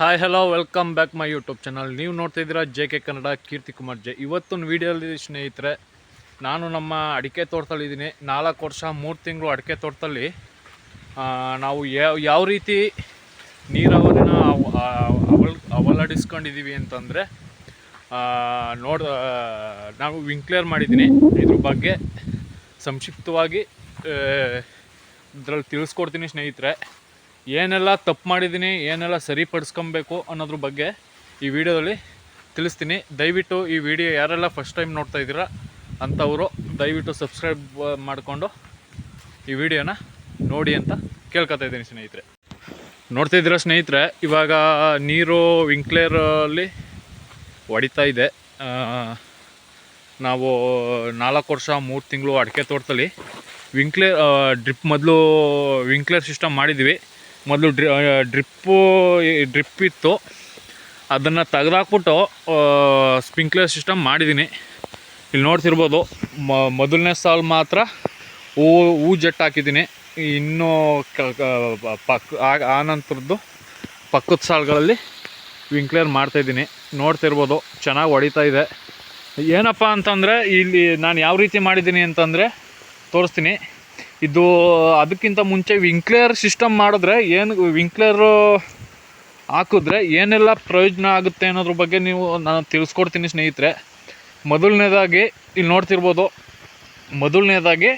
Hi hello welcome back my YouTube channel ನೀವು ನೋಡ್ತಾ ಇದ್ದೀರಾ J K Kannada Keerthi Kumar J. ಇವತ್ತಿನ ವೀಡಿಯೋಲಿ ಸ್ನೇಹಿತರೆ, ನಾನು ನಮ್ಮ ಅಡಿಕೆ ತೋಟದಲ್ಲಿ ಇದ್ದೀನಿ. ನಾಲ್ಕು ವರ್ಷ, ಮೂರು ತಿಂಗಳು ಅಡಿಕೆ ತೋಟದಲ್ಲಿ ನಾವು ಯಾವ ರೀತಿ ನೀರಾವರಿನ ಅವಲ್, ಅವಲಡಿಸ್ಕೊಂಡಿದ್ದೀವಿ ಅಂತಂದರೆ ನೋಡ ನಾವು ವಿಂಕ್ಲೇರ್ ಮಾಡಿದ್ದೀನಿ. ಇದ್ರ ಬಗ್ಗೆ ಸಂಕ್ಷಿಪ್ತವಾಗಿ ಇದರಲ್ಲಿ ತಿಳಿಸ್ಕೊಡ್ತೀನಿ ಸ್ನೇಹಿತರೆ. ಏನೆಲ್ಲ ತಪ್ಪು ಮಾಡಿದ್ದೀನಿ, ಏನೆಲ್ಲ ಸರಿಪಡಿಸ್ಕೊಬೇಕು ಅನ್ನೋದ್ರ ಬಗ್ಗೆ ಈ ವಿಡಿಯೋದಲ್ಲಿ ತಿಳಿಸ್ತೀನಿ. ದಯವಿಟ್ಟು ಈ ವಿಡಿಯೋ ಯಾರೆಲ್ಲ ಫಸ್ಟ್ ಟೈಮ್ ನೋಡ್ತಾ ಇದ್ದೀರಾ ಅಂಥವರು ದಯವಿಟ್ಟು ಸಬ್ಸ್ಕ್ರೈಬ್ ಮಾಡಿಕೊಂಡು ಈ ವಿಡಿಯೋನ ನೋಡಿ ಅಂತ ಕೇಳ್ಕೊತಾ ಇದ್ದೀನಿ ಸ್ನೇಹಿತರೆ. ನೋಡ್ತಾ ಇದ್ದೀರಾ ಸ್ನೇಹಿತರೆ, ಇವಾಗ ನೀರು ವಿಂಕ್ಲೇರಲ್ಲಿ ಹೊಡಿತಾ ಇದೆ. ನಾವು ನಾಲ್ಕು ವರ್ಷ ಮೂರು ತಿಂಗಳು ಅಡಿಕೆ ತೋಟದಲ್ಲಿ ವಿಂಕ್ಲೇರ್ ಡ್ರಿಪ್ ಮೊದಲು ವಿಂಕ್ಲೇರ್ ಸಿಸ್ಟಮ್ ಮಾಡಿದ್ವಿ. ಮೊದಲು ಡ್ರಿ ಡ್ರಿಪ್ಪು ಡ್ರಿಪ್ ಇತ್ತು. ಅದನ್ನು ತೆಗೆದಾಕ್ಬಿಟ್ಟು ಸ್ಪ್ರಿಂಕ್ಲರ್ ಸಿಸ್ಟಮ್ ಮಾಡಿದ್ದೀನಿ ಇಲ್ಲಿ ನೋಡ್ತಿರ್ಬೋದು ಮೊದಲನೇ ಸಾಲು ಮಾತ್ರ ಹೂ ಹೂ ಜೆಟ್ ಹಾಕಿದ್ದೀನಿ ಇನ್ನೂ ಪಕ್, ಆ ನಂತರದ್ದು ಪಕ್ಕದ ಸಾಲುಗಳಲ್ಲಿ ವಿಂಕ್ಲೇರ್ ಮಾಡ್ತಾಯಿದ್ದೀನಿ ನೋಡ್ತಿರ್ಬೋದು, ಚೆನ್ನಾಗಿ ಹೊಡಿತಾ ಇದೆ. ಏನಪ್ಪ ಅಂತಂದರೆ, ಇಲ್ಲಿ ನಾನು ಯಾವ ರೀತಿ ಮಾಡಿದ್ದೀನಿ ಅಂತಂದರೆ ತೋರಿಸ್ತೀನಿ. ಇದು, ಅದಕ್ಕಿಂತ ಮುಂಚೆ ವಿಂಕ್ಲೇರ್ ಸಿಸ್ಟಮ್ ಮಾಡಿದ್ರೆ ಏನು ವಿಂಕ್ಲೇರು ಹಾಕಿದ್ರೆ ಏನೆಲ್ಲ ಪ್ರಯೋಜನ ಆಗುತ್ತೆ ಅನ್ನೋದ್ರ ಬಗ್ಗೆ ನೀವು ನಾನು ತಿಳಿಸ್ಕೊಡ್ತೀನಿ ಸ್ನೇಹಿತರೆ. ಮೊದಲನೇದಾಗಿ ಇಲ್ಲಿ ನೋಡ್ತಿರ್ಬೋದು. ಮೊದಲನೇದಾಗಿ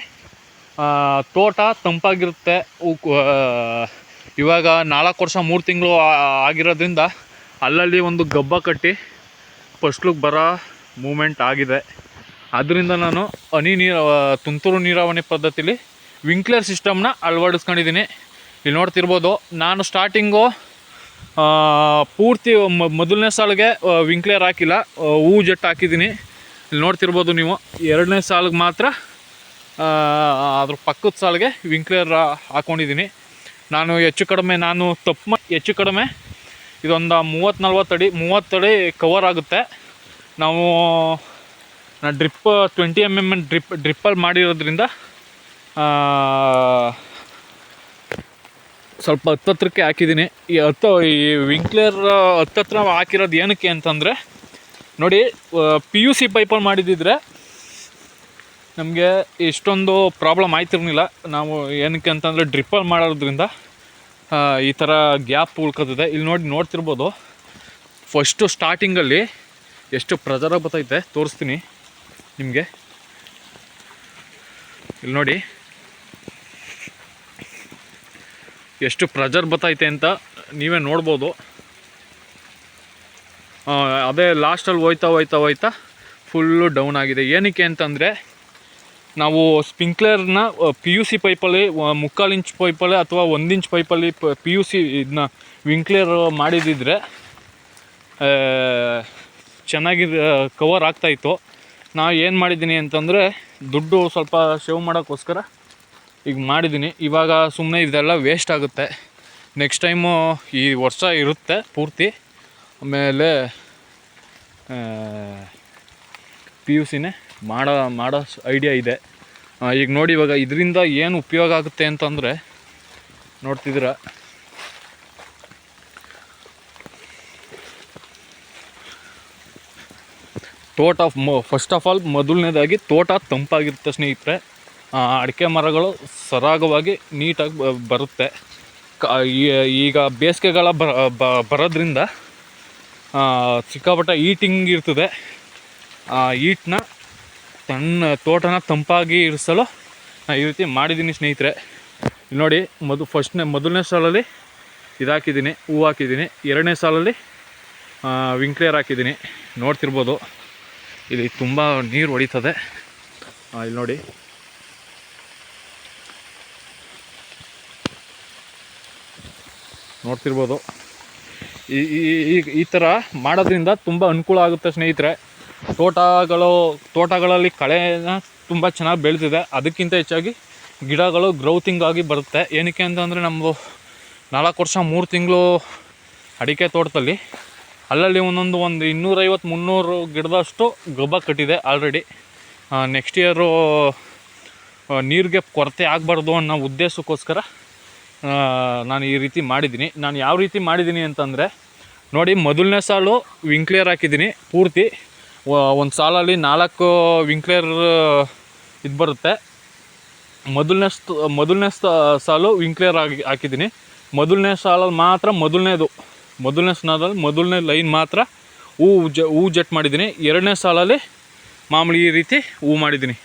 ತೋಟ ತಂಪಾಗಿರುತ್ತೆ. ಇವಾಗ ನಾಲ್ಕು ವರ್ಷ, ಮೂರು ತಿಂಗಳು ಆಗಿರೋದ್ರಿಂದ ಅಲ್ಲಲ್ಲಿ ಒಂದು ಗಬ್ಬ ಕಟ್ಟಿ ಫಸ್ಟ್ಲಿಗೆ ಬರೋ ಮೂಮೆಂಟ್ ಆಗಿದೆ. ಅದರಿಂದ ನಾನು ಹನಿ ನೀರ ತುಂತುರು ನೀರಾವರಿ ಪದ್ಧತಿಲಿ ವಿಂಕ್ಲರ್ ಸಿಸ್ಟಮ್ನ ಅಳವಡಿಸ್ಕೊಂಡಿದ್ದೀನಿ. ಇಲ್ಲಿ ನೋಡ್ತಿರ್ಬೋದು, ನಾನು ಸ್ಟಾರ್ಟಿಂಗು ಪೂರ್ತಿ ಮೊದಲನೇ ಸಾಲಿಗೆ ವಿಂಕ್ಲೇರ್ ಹಾಕಿಲ್ಲ ಹೂ ಜೆಟ್ ಹಾಕಿದ್ದೀನಿ. ಇಲ್ಲಿ ನೋಡ್ತಿರ್ಬೋದು ನೀವು, ಎರಡನೇ ಸಾಲಿಗೆ ಮಾತ್ರ ಅದ್ರ ಪಕ್ಕದ ಸಾಲಿಗೆ ವಿಂಕ್ಲೇರ್ ಹಾಕ್ಕೊಂಡಿದ್ದೀನಿ ನಾನು ಹೆಚ್ಚು ಕಡಿಮೆ, ನಾನು ತಪ್ಪು ಹೆಚ್ಚು ಕಡಿಮೆ ಇದೊಂದು ಮೂವತ್ತು ನಲ್ವತ್ತು ಅಡಿ, ಮೂವತ್ತು ಅಡಿ ಕವರ್ ಆಗುತ್ತೆ. ನಾವು ನಾನು drip twenty M M drip ಡ್ರಿಪ್ಪಲ್ಲಿ ಮಾಡಿರೋದ್ರಿಂದ ಸ್ವಲ್ಪ ಹತ್ತತ್ರಕ್ಕೆ ಹಾಕಿದ್ದೀನಿ. ಈ ಹತ್ತು, ಈ ವಿಂಕ್ಲೇರ್ ಹತ್ತತ್ರ ಹಾಕಿರೋದು ಏನಕ್ಕೆ ಅಂತಂದರೆ, ನೋಡಿ ಪಿ ಯು ಸಿ ಪೈಪಲ್ಲಿ ಮಾಡಿದ್ದಿದ್ರೆ ನಮಗೆ ಇಷ್ಟೊಂದು ಪ್ರಾಬ್ಲಮ್ ಆಯ್ತಿರ್ಲಿಲ್ಲ. ನಾವು ಏನಕ್ಕೆ ಅಂತಂದರೆ ಡ್ರಿಪ್ಪಲ್ಲಿ ಮಾಡೋದ್ರಿಂದ ಈ ಥರ ಗ್ಯಾಪ್ ಉಳ್ಕೋತದೆ. ಇಲ್ಲಿ ನೋಡಿ ನೋಡ್ತಿರ್ಬೋದು ಫಸ್ಟು ಸ್ಟಾರ್ಟಿಂಗಲ್ಲಿ ಎಷ್ಟು ಪ್ರೆಜರ ಬರ್ತೈತೆ ತೋರಿಸ್ತೀನಿ. ನಿಮಗೆ? ಇಲ್ಲಿ ನೋಡಿ. ಎಷ್ಟು ಪ್ರೆಜರ್ ಬತ್ತೈತೆ ಅಂತ ನೀವೇ ನೋಡ್ಬೋದು. ಅದೇ ಲಾಸ್ಟಲ್ಲಿ ಹೋಯ್ತಾ ಹೋಯ್ತಾ ಹೋಯ್ತಾ ಫುಲ್ಲು ಡೌನ್ ಆಗಿದೆ. ಏನಕ್ಕೆ ಅಂತಂದರೆ ನಾವು ಸ್ಪ್ರಿಂಕ್ಲರ್ನ ಪಿ ಯು ಸಿ ಪೈಪಲ್ಲಿ ಮುಕ್ಕಾಲು ಇಂಚ್ ಪೈಪಲ್ಲಿ ಅಥವಾ ಒಂದು ಇಂಚ್ ಪೈಪಲ್ಲಿ ಪಿ ಯು ಸಿ ಇದನ್ನ ವಿಂಕ್ಲೇರ್ ಮಾಡಿದಿದ್ರೆ ಚೆನ್ನಾಗಿ ಕವರ್ ಆಗ್ತಾಯಿತ್ತು ನಾವು ಏನು ಮಾಡಿದ್ದೀನಿ ಅಂತಂದರೆ ದುಡ್ಡು ಸ್ವಲ್ಪ ಸೇವ್ ಮಾಡೋಕ್ಕೋಸ್ಕರ ಈಗ ಮಾಡಿದ್ದೀನಿ. ಇವಾಗ ಸುಮ್ಮನೆ ಇದೆಲ್ಲ ವೇಸ್ಟ್ ಆಗುತ್ತೆ. ನೆಕ್ಸ್ಟ್ ಟೈಮು ಈ ವರ್ಷ ಇರುತ್ತೆ ಪೂರ್ತಿ. ಆಮೇಲೆ ಪಿ ಯು ಸಿನೇ ಮಾಡೋ ಮಾಡೋ ಐಡಿಯಾ ಇದೆ. ಈಗ ನೋಡಿ ಇವಾಗ ಇದರಿಂದ ಏನು ಉಪಯೋಗ ಆಗುತ್ತೆ ಅಂತಂದರೆ, ನೋಡ್ತಿದ್ದೀರಾ? ತೋಟ ಮೊ ಫಸ್ಟ್ ಆಫ್ ಆಲ್ ಮೊದಲನೇದಾಗಿ ತೋಟ ತಂಪಾಗಿರುತ್ತೆ ಸ್ನೇಹಿತರೆ. ಅಡಿಕೆ ಮರಗಳು ಸರಾಗವಾಗಿ ನೀಟಾಗಿ ಬರುತ್ತೆ. ಈಗ ಬೇಸಿಗೆಗಾಲ ಬರೋದ್ರಿಂದ ಸಿಕ್ಕಾಪಟ್ಟೆ ಈಟಿಂಗ್ ಇರ್ತದೆ. ಆ ಈಟ್ನ ತನ್ನ ತೋಟನ ತಂಪಾಗಿ ಇರಿಸಲು ಈ ರೀತಿ ಮಾಡಿದ್ದೀನಿ ಸ್ನೇಹಿತರೆ. ನೋಡಿ ಮೊದಲು ಫಸ್ಟ್ನೇ ಮೊದಲನೇ ಸಾಲಲ್ಲಿ ಇದಾಕಿದ್ದೀನಿ ಹೂ ಹಾಕಿದ್ದೀನಿ. ಎರಡನೇ ಸಾಲಲ್ಲಿ ವಿಂಕ್ಲೇರ್ ಹಾಕಿದ್ದೀನಿ. ನೋಡ್ತಿರ್ಬೋದು. ಇಲ್ಲಿ ತುಂಬ ನೀರು ಹೊಡಿತದೆ. ಇಲ್ಲಿ ನೋಡಿ. ನೋಡ್ತಿರ್ಬೋದು. ಈ- ಈ ಈ ಥರ ಮಾಡೋದ್ರಿಂದ ತುಂಬ ಅನುಕೂಲ ಆಗುತ್ತೆ ಸ್ನೇಹಿತರೆ. ತೋಟಗಳು, ತೋಟಗಳಲ್ಲಿ ಕಳೆನ ತುಂಬ ಚೆನ್ನಾಗಿ ಬೆಳೆದಿದೆ. ಅದಕ್ಕಿಂತ ಹೆಚ್ಚಾಗಿ ಗಿಡಗಳು ಗ್ರೌತಿಂಗ್ ಆಗಿ ಬರುತ್ತೆ. ಏನಕ್ಕೆ ಅಂತಂದರೆ ನಮ್ಮದು ನಾಲ್ಕು ವರ್ಷ ಮೂರು ತಿಂಗಳು ಅಡಿಕೆ ತೋಟದಲ್ಲಿ ಅಲ್ಲಲ್ಲಿ ಒಂದೊಂದು ಒಂದು ಇನ್ನೂರೈವತ್ತು, ಮುನ್ನೂರು ಗಿಡದಷ್ಟು ಗೊಬ್ಬ ಕಟ್ಟಿದೆ ಆಲ್ರೆಡಿ ನೆಕ್ಸ್ಟ್ ಇಯರು ನೀರಿಗೆ ಕೊರತೆ ಆಗಬಾರ್ದು ಅನ್ನೋ ಉದ್ದೇಶಕ್ಕೋಸ್ಕರ ನಾನು ಈ ರೀತಿ ಮಾಡಿದ್ದೀನಿ. ನಾನು ಯಾವ ರೀತಿ ಮಾಡಿದ್ದೀನಿ ಅಂತಂದರೆ, ನೋಡಿ ಮೊದಲನೇ ಸಾಲು ವಿಂಕ್ಲೇರ್ ಹಾಕಿದ್ದೀನಿ, ಪೂರ್ತಿ. ಒಂದು ಸಾಲಲ್ಲಿ ನಾಲ್ಕು ವಿಂಕ್ಲೇರ್ ಇದು ಬರುತ್ತೆ. ಮೊದಲನೇ ಮೊದಲನೇ ಸಾಲು ವಿಂಕ್ಲೇರ್ ಆಗಿ, ಹಾಕಿದ್ದೀನಿ. ಮೊದಲನೇ ಸಾಲಲ್ಲಿ ಮಾತ್ರ ಮೊದಲನೇದು. ಮೊದಲನೇ ಸ್ನಾನದಲ್ಲಿ ಮೊದಲನೇ ಲೈನ್ ಮಾತ್ರ ಹೂ ಜ ಹೂ ಜಟ್ ಮಾಡಿದ್ದೀನಿ. ಎರಡನೇ ಸಾಲಲ್ಲಿ ಮಾಮೂಲಿ ಈ ರೀತಿ ಹೂ ಮಾಡಿದ್ದೀನಿ.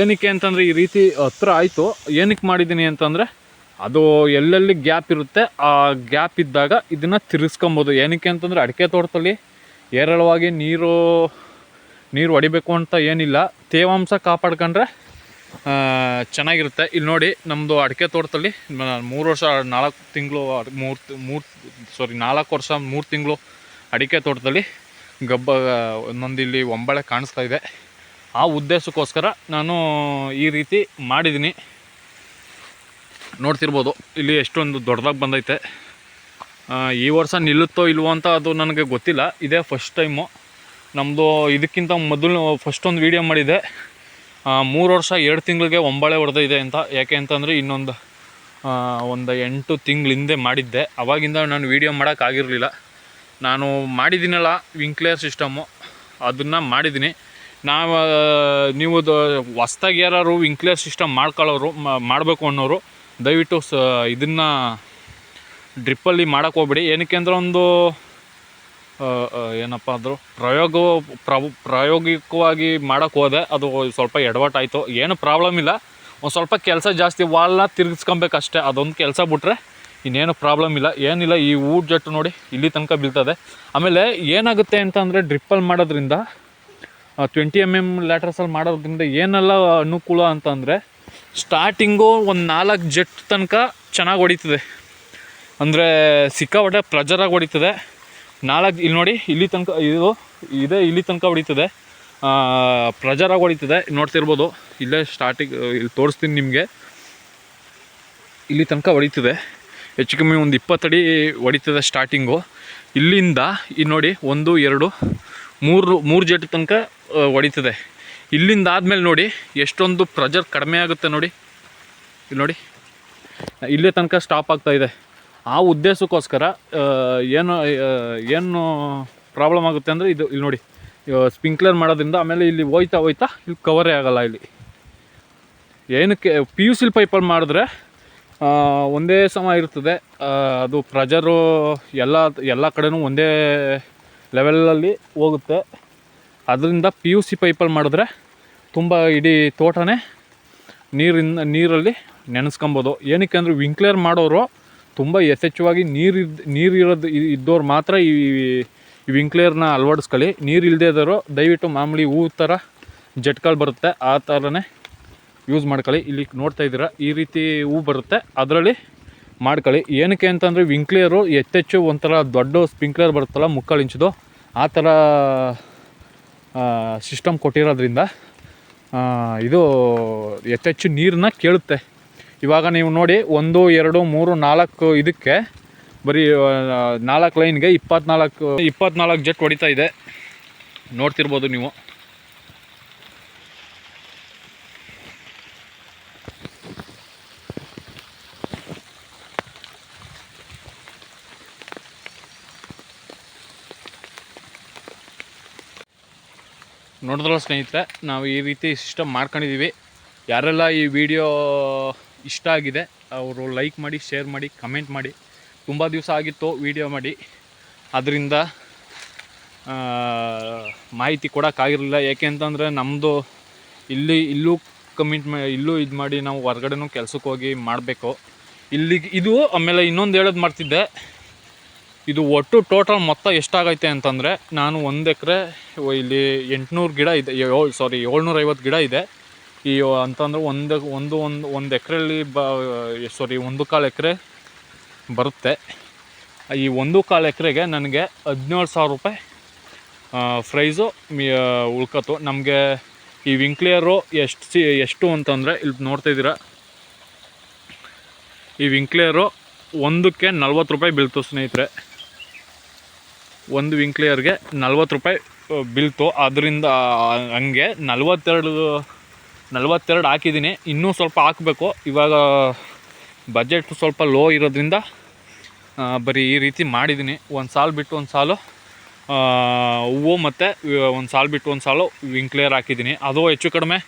ಏನಕ್ಕೆ ಅಂತಂದರೆ ಈ ರೀತಿ ಹತ್ರ ಆಯಿತು. ಏನಕ್ಕೆ ಮಾಡಿದ್ದೀನಿ ಅಂತಂದರೆ ಅದು ಎಲ್ಲೆಲ್ಲಿ ಗ್ಯಾಪ್ ಇರುತ್ತೆ, ಆ ಗ್ಯಾಪ್ ಇದ್ದಾಗ ಇದನ್ನು ತಿರ್ಗಿಸ್ಕೊಬೋದು ಏನಕ್ಕೆ ಅಂತಂದರೆ ಅಡಿಕೆ ತೋಟದಲ್ಲಿ ಹೇರಳವಾಗಿ ನೀರು ನೀರು ಹೊಡಿಬೇಕು ಅಂತ ಏನಿಲ್ಲ. ತೇವಾಂಶ ಕಾಪಾಡ್ಕೊಂಡ್ರೆ ಚೆನ್ನಾಗಿರುತ್ತೆ. ಇಲ್ಲಿ ನೋಡಿ ನಮ್ಮದು ಅಡಿಕೆ ತೋಟದಲ್ಲಿ ಮೂರು ವರ್ಷ, ನಾಲ್ಕು ತಿಂಗಳು, ಮೂರು ಮೂರು ಸಾರಿ ನಾಲ್ಕು ವರ್ಷ, ಮೂರು ತಿಂಗಳು ಅಡಿಕೆ ತೋಟದಲ್ಲಿ ಗಬ್ಬ, ಒಂದೊಂದು ಇಲ್ಲಿ ಒಂಬಳೆ ಕಾಣಿಸ್ತಾ ಇದೆ. ಆ ಉದ್ದೇಶಕ್ಕೋಸ್ಕರ ನಾನು ಈ ರೀತಿ ಮಾಡಿದ್ದೀನಿ. ನೋಡ್ತಿರ್ಬೋದು, ಇಲ್ಲಿ ಎಷ್ಟೊಂದು ದೊಡ್ಡದಾಗಿ ಬಂದೈತೆ. ಈ ವರ್ಷ ನಿಲ್ಲುತ್ತೋ ಇಲ್ವೋ ಅಂತ ಅದು ನನಗೆ ಗೊತ್ತಿಲ್ಲ. ಇದೇ ಫಸ್ಟ್ ಟೈಮು ನಮ್ಮದು ಇದಕ್ಕಿಂತ ಮೊದಲು ಫಸ್ಟ್ ಒಂದು ವೀಡಿಯೋ ಮಾಡಿದೆ. ಮೂರು ವರ್ಷ ಎರಡು ತಿಂಗಳಿಗೆ ಒಂಬಳೆ ಹೊಡೆದಿದೆ ಅಂತ. ಯಾಕೆ ಅಂತಂದರೆ ಇನ್ನೊಂದು ಒಂದು ಎಂಟು ತಿಂಗಳ ಹಿಂದೆ ಮಾಡಿದ್ದೆ. ಅವಾಗಿಂದ ನಾನು ವೀಡಿಯೋ ಮಾಡೋಕ್ಕಾಗಿರಲಿಲ್ಲ ನಾನು ಮಾಡಿದ್ದೀನಲ್ಲ ವಿಂಕ್ಲೇರ್ ಸಿಸ್ಟಮು ಅದನ್ನು ಮಾಡಿದ್ದೀನಿ. ನಾವು ನೀವು ಹೊಸ್ದಾಗಿ ಯಾರು ವಿಂಕ್ಲೇರ್ ಸಿಸ್ಟಮ್ ಮಾಡ್ಕೊಳ್ಳೋರು ಮಾಡಬೇಕು ಅನ್ನೋರು, ದಯವಿಟ್ಟು ಸ, ಇದನ್ನು ಡ್ರಿಪ್ಪಲ್ಲಿ ಮಾಡೋಕ್ಕೆ ಹೋಗ್ಬೇಡಿ. ಏನಕ್ಕೆ ಅಂದರೆ ಒಂದು ಏನಪ್ಪ ಅಂದರು, ಪ್ರಯೋಗ ಪ್ರಾಯೋಗಿಕವಾಗಿ ಮಾಡೋಕ್ಕೆ ಹೋದೆ. ಅದು ಸ್ವಲ್ಪ ಎಡವಟ್ಟಾಯಿತು. ಏನು ಪ್ರಾಬ್ಲಮ್ ಇಲ್ಲ. ಒಂದು ಸ್ವಲ್ಪ ಕೆಲಸ ಜಾಸ್ತಿ, ವಾಲ್ನ ತಿರ್ಗಿಸ್ಕೊಬೇಕಷ್ಟೇ. ಅದೊಂದು ಕೆಲಸ ಬಿಟ್ರೆ ಇನ್ನೇನು ಪ್ರಾಬ್ಲಮ್ ಇಲ್ಲ. ಏನಿಲ್ಲ, ಈ ಊಟ ಜಟ್ಟು ನೋಡಿ, ಇಲ್ಲಿ ತನಕ ಬೀಳ್ತದೆ. ಆಮೇಲೆ ಏನಾಗುತ್ತೆ ಅಂತಂದರೆ ಡ್ರಿಪ್ಪಲ್ಲಿ ಮಾಡೋದ್ರಿಂದ ಟ್ವೆಂಟಿ ಎಂ ಎಂ ಲ್ಯಾಟ್ರಸಲ್ಲಿ ಮಾಡೋದ್ರಿಂದ ಏನೆಲ್ಲ ಅನುಕೂಲ ಅಂತಂದರೆ ಸ್ಟಾರ್ಟಿಂಗು ಒಂದು ನಾಲ್ಕು ಜೆಟ್ ತನಕ ಚೆನ್ನಾಗಿ ಹೊಡಿತದೆ. ಅಂದರೆ ಸಿಕ್ಕಾಪಟ್ಟೆ ಪ್ರೆಜರಾಗಿ ಹೊಡಿತದೆ. ನಾಲ್ಕು, ಇಲ್ಲಿ ನೋಡಿ, ಇಲ್ಲಿ ತನಕ ಇದು ಇದೇ, ಇಲ್ಲಿ ತನಕ ಹೊಡಿತದೆ. ಪ್ರೆಜರಾಗಿ ಹೊಡಿತದೆ. ನೋಡ್ತಿರ್ಬೋದು, ಇಲ್ಲೇ ಸ್ಟಾರ್ಟಿಂಗ್ ಇಲ್ಲಿ ತೋರಿಸ್ತೀನಿ ನಿಮಗೆ. ಇಲ್ಲಿ ತನಕ ಹೊಡಿತದೆ. ಹೆಚ್ಚು ಕಮ್ಮಿ ಒಂದು ಇಪ್ಪತ್ತಡಿ ಹೊಡಿತದೆ ಸ್ಟಾರ್ಟಿಂಗು ಇಲ್ಲಿಂದ, ಇಲ್ಲಿ ನೋಡಿ, ಒಂದು, ಎರಡು, ಮೂರು ಮೂರು ಜಟ್ ತನಕ ಹೊಡಿತದೆ. ಇಲ್ಲಿಂದ ಆದಮೇಲೆ ನೋಡಿ, ಎಷ್ಟೊಂದು ಪ್ರೆಜರ್ ಕಡಿಮೆ ಆಗುತ್ತೆ ನೋಡಿ. ಇಲ್ಲಿ ನೋಡಿ. ಇಲ್ಲೇ ತನಕ ಸ್ಟಾಪ್ ಆಗ್ತಾಯಿದೆ ಆ ಉದ್ದೇಶಕ್ಕೋಸ್ಕರ ಏನು ಏನು ಪ್ರಾಬ್ಲಮ್ ಆಗುತ್ತೆ ಅಂದರೆ ಇದು ಇಲ್ಲಿ ನೋಡಿ ಸ್ಪ್ರಿಂಕ್ಲರ್ ಮಾಡೋದ್ರಿಂದ ಆಮೇಲೆ ಇಲ್ಲಿ ಹೋಯ್ತಾ ಹೋಯ್ತಾ ಇಲ್ಲಿ ಕವರೇ ಆಗೋಲ್ಲ ಇಲ್ಲಿ. ಏನಕ್ಕೆ ಪಿ ಯು ಸಿಲ್ ಪೈಪಲ್ಲಿ ಮಾಡಿದ್ರೆ ಒಂದೇ ಸಮ ಇರ್ತದೆ. ಅದು ಪ್ರೆಜರು ಎಲ್ಲ ಎಲ್ಲ ಕಡೆನೂ ಒಂದೇ ಲೆವೆಲಲ್ಲಿ ಹೋಗುತ್ತೆ. ಅದರಿಂದ ಪಿ ಯು ಸಿ ಪೈಪಲ್ಲಿ ಮಾಡಿದ್ರೆ ತುಂಬ ಇಡೀ ತೋಟನೇ ನೀರಿನ, ನೀರಲ್ಲಿ ನೆನೆಸ್ಕೊಬೋದು. ಏನಕ್ಕೆ ಅಂದರೆ ವಿಂಕ್ಲೇರ್ ಮಾಡೋರು ತುಂಬ ಯಥೇಚ್ಛವಾಗಿ ನೀರು ನೀರು ಇರೋದು ಇದ್ದವ್ರು ಮಾತ್ರ ಈ ವಿಂಕ್ಲೇರ್ನ ಅಳವಡಿಸ್ಕೊಳ್ಳಿ. ನೀರು ಇಲ್ಲದೇ ಇದ್ದವರು ದಯವಿಟ್ಟು ಮಾಮೂಲಿ ಹೂ ಥರ ಜಟ್ಗಳು ಬರುತ್ತೆ, ಆ ಥರನೇ ಯೂಸ್ ಮಾಡ್ಕೊಳ್ಳಿ. ಇಲ್ಲಿ ನೋಡ್ತಾ ಇದ್ದೀರಾ, ಈ ರೀತಿ ಹೂ ಬರುತ್ತೆ, ಅದರಲ್ಲಿ ಮಾಡ್ಕೊಳ್ಳಿ. ಏನಕ್ಕೆ ಅಂತಂದರೆ ವಿಂಕ್ಲೇರು ಹೆಚ್ಚೆಚ್ಚು ಒಂಥರ ದೊಡ್ಡ ಸ್ಪಿಂಕ್ಲೇರ್ ಬರುತ್ತಲ್ಲ ಮುಕ್ಕಾಲು ಇಂಚದು, ಆ ಥರ ಸಿಸ್ಟಮ್ ಕೊಟ್ಟಿರೋದ್ರಿಂದ ಇದು ಹೆಚ್ಚೆಚ್ಚು ನೀರನ್ನ ಕೇಳುತ್ತೆ. ಇವಾಗ ನೀವು ನೋಡಿ ಒಂದು, ಎರಡು, ಮೂರು, ನಾಲ್ಕು ಇದಕ್ಕೆ ಬರೀ ನಾಲ್ಕು ಲೈನ್ಗೆ ಇಪ್ಪತ್ನಾಲ್ಕು ಇಪ್ಪತ್ನಾಲ್ಕು ಜೆಟ್ ಹೊಡಿತಾ ಇದೆ. ನೋಡ್ತಿರ್ಬೋದು ನೀವು. ನೋಡಿದ್ರಲ್ಲ ಸ್ನೇಹಿತರೆ, ನಾವು ಈ ರೀತಿ ಸಿಸ್ಟಮ್ ಮಾಡ್ಕೊಂಡಿದ್ದೀವಿ. ಯಾರೆಲ್ಲ ಈ ವಿಡಿಯೋ ಇಷ್ಟ ಆಗಿದೆ, ಅವರು ಲೈಕ್ ಮಾಡಿ ಶೇರ್ ಮಾಡಿ ಕಮೆಂಟ್ ಮಾಡಿ. ತುಂಬ ದಿವಸ ಆಗಿತ್ತು ವಿಡಿಯೋ ಮಾಡಿ. ಅದರಿಂದ ಮಾಹಿತಿ ಕೊಡೋಕ್ಕಾಗಿರಲಿಲ್ಲ ಏಕೆ ಅಂತಂದರೆ ನಮ್ಮದು ಇಲ್ಲಿ, ಇಲ್ಲೂ ಕಮಿಟ್ ಇಲ್ಲೂ ಇದು ಮಾಡಿ ನಾವು ಹೊರ್ಗಡೆನೂ ಕೆಲಸಕ್ಕೆ ಹೋಗಿ ಮಾಡಬೇಕು. ಇಲ್ಲಿಗೆ ಇದು ಆಮೇಲೆ ಇನ್ನೊಂದು ಹೇಳೋದು ಮಾಡ್ತಿದ್ದೆ ಇದು ಒಟ್ಟು ಟೋಟಲ್ ಮೊತ್ತ ಎಷ್ಟಾಗೈತೆ ಅಂತಂದರೆ, ನಾನು ಒಂದು ಎಕರೆ ಇಲ್ಲಿ ಎಂಟುನೂರು ಗಿಡ ಇದೆ, ಏಳು ಸಾರಿ ಏಳ್ನೂರೈವತ್ತು ಗಿಡ ಇದೆ. ಈ ಅಂತಂದ್ರೆ ಒಂದು ಒಂದು ಒಂದು ಒಂದು ಎಕರೆಯಲ್ಲಿ ಬ ಸಾರಿ ಒಂದು ಕಾಲು ಎಕರೆ ಬರುತ್ತೆ. ಈ ಒಂದು ಕಾಲು ಎಕರೆಗೆ ನನಗೆ ಹದಿನೇಳು ಸಾವಿರ ರೂಪಾಯಿ ಪ್ರೈಸು, ಮಿ ಉಳ್ಕತ್ತು ನಮಗೆ ಈ ವಿಂಕ್ಲಿಯರು ಎಷ್ಟು ಸಿ, ಎಷ್ಟು ಅಂತಂದರೆ ಇಲ್ಲಿ ನೋಡ್ತಾ ಇದ್ದೀರಾ. ಈ ವಿಂಕ್ಲಿಯರು ಒಂದಕ್ಕೆ ನಲ್ವತ್ತು ರೂಪಾಯಿ ಬೀಳ್ತು ಸ್ನೇಹಿತರೆ. ಒಂದು ವಿಂಕ್ಲಿಯರ್ಗೆ ನಲ್ವತ್ತು ರೂಪಾಯಿ ಬೀಳ್ತು. ಅದರಿಂದ ಹಂಗೆ ನಲ್ವತ್ತೆರಡು ನಲ್ವತ್ತೆರಡು ಹಾಕಿದ್ದೀನಿ. ಇನ್ನೂ ಸ್ವಲ್ಪ ಹಾಕಬೇಕು. ಇವಾಗ ಬಜೆಟ್ ಸ್ವಲ್ಪ ಲೋ ಇರೋದ್ರಿಂದ ಬರೀ ಈ ರೀತಿ ಮಾಡಿದ್ದೀನಿ. ಒಂದು ಸಾಲು ಬಿಟ್ಟು ಒಂದು ಸಾಲು ಹೂವು ಮತ್ತು ಒಂದು ಸಾಲು ಬಿಟ್ಟು ಒಂದು ಸಾಲು ವಿಂಕ್ಲೇರ್ ಹಾಕಿದ್ದೀನಿ. ಅದು ಹೆಚ್ಚು ಕಡಿಮೆ.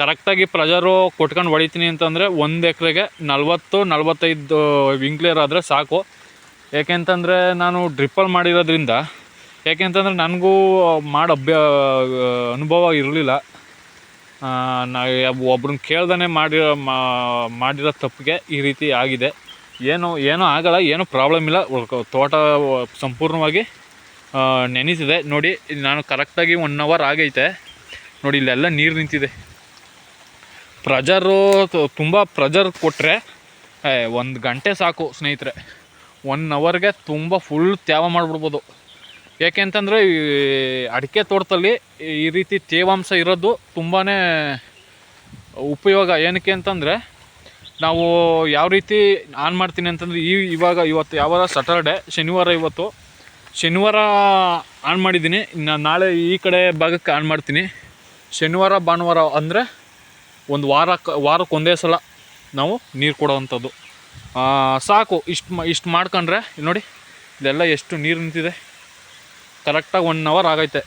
ಕರೆಕ್ಟಾಗಿ ಪ್ರಜರು ಕೊಟ್ಕೊಂಡು ಹೊಡಿತೀನಿ ಅಂತಂದರೆ ಒಂದು ಎಕರೆಗೆ ನಲವತ್ತು, ನಲವತ್ತೈದು ವಿಂಕ್ಲೇರ್ ಆದರೆ ಸಾಕು. ಏಕೆಂತಂದರೆ ನಾನು ಡ್ರಿಪ್ಪಲ್ಲಿ ಮಾಡಿರೋದ್ರಿಂದ, ಏಕೆಂತಂದರೆ ನನಗೂ ಮಾಡೋ ಅಭ್ಯ ಅನುಭವ ಇರಲಿಲ್ಲ. ನಾ ಒಬ್ರನ್ನ ಕೇಳ್ದೇ ಮಾಡಿರೋ ಮಾಡಿರೋ ತಪ್ಪಿಗೆ ಈ ರೀತಿ ಆಗಿದೆ. ಏನು, ಏನೂ ಆಗಲ್ಲ, ಏನೂ ಪ್ರಾಬ್ಲಮ್ ಇಲ್ಲ. ತೋಟ ಸಂಪೂರ್ಣವಾಗಿ ನೆನೆಸಿದೆ. ನೋಡಿ, ನಾನು ಕರೆಕ್ಟಾಗಿ ಒನ್ ಅವರ್ ಆಗೈತೆ. ನೋಡಿ, ಇಲ್ಲೆಲ್ಲ ನೀರು ನಿಂತಿದೆ. ಪ್ರೆಜರು ತುಂಬ ಪ್ರೆಜರ್ ಕೊಟ್ಟರೆ ಒಂದು ಗಂಟೆ ಸಾಕು ಸ್ನೇಹಿತರೆ. ಒನ್ ಅವರ್ಗೆ ತುಂಬ ಫುಲ್ ತ್ಯಾವ ಮಾಡಿಬಿಡ್ಬೋದು. ಏಕೆಂತಂದರೆ ಈ ಅಡಿಕೆ ತೋಟದಲ್ಲಿ ಈ ರೀತಿ ತೇವಾಂಶ ಇರೋದು ತುಂಬಾ ಉಪಯೋಗ. ಏನಕ್ಕೆ ಅಂತಂದರೆ ನಾವು ಯಾವ ರೀತಿ ಆನ್ ಮಾಡ್ತೀನಿ ಅಂತಂದರೆ ಈ ಇವಾಗ ಇವತ್ತು ಯಾವಾಗ ಸಟರ್ಡೆ ಶನಿವಾರ ಇವತ್ತು. ಶನಿವಾರ ಆನ್ ಮಾಡಿದ್ದೀನಿ. ಇನ್ನು ನಾಳೆ ಈ ಕಡೆ ಭಾಗಕ್ಕೆ ಆನ್ ಮಾಡ್ತೀನಿ. ಶನಿವಾರ, ಭಾನುವಾರ ಅಂದರೆ ಒಂದು ವಾರಕ್ಕೆ ವಾರಕ್ಕೆ ಒಂದೇ ಸಲ ನಾವು ನೀರು ಕೊಡೋವಂಥದ್ದು. ಸಾಕು. ಇಷ್ಟು ಇಷ್ಟು ಮಾಡ್ಕೊಂಡ್ರೆ, ನೋಡಿ, ಇದೆಲ್ಲ ಎಷ್ಟು ನೀರು ನಿಂತಿದೆ. ಕರೆಕ್ಟಾಗಿ ಒನ್ ಅವರ್ ಆಗೈತೆ.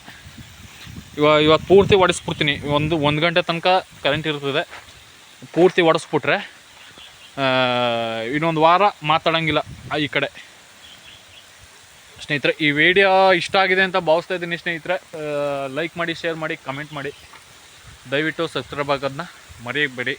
ಇವಾಗ ಇವತ್ತು ಪೂರ್ತಿ ಒಡಿಸ್ಬಿಡ್ತೀನಿ ಒಂದು ಒಂದು ಗಂಟೆ ತನಕ ಕರೆಂಟ್ ಇರ್ತದೆ. ಪೂರ್ತಿ ಒಡಿಸ್ಬಿಟ್ರೆ ಇನ್ನೊಂದು ವಾರ ಮಾತಾಡೋಂಗಿಲ್ಲ ಈ ಕಡೆ. ಸ್ನೇಹಿತರೆ, ಈ ವಿಡಿಯೋ ಇಷ್ಟ ಆಗಿದೆ ಅಂತ ಭಾವಿಸ್ತಾ ಇದ್ದೀನಿ ಸ್ನೇಹಿತರೆ. ಲೈಕ್ ಮಾಡಿ ಶೇರ್ ಮಾಡಿ ಕಮೆಂಟ್ ಮಾಡಿ. ದಯವಿಟ್ಟು ಸಬ್ಸ್ಕ್ರೈಬ್ ಆಗೋದನ್ನ ಮರೆಯಬೇಡಿ.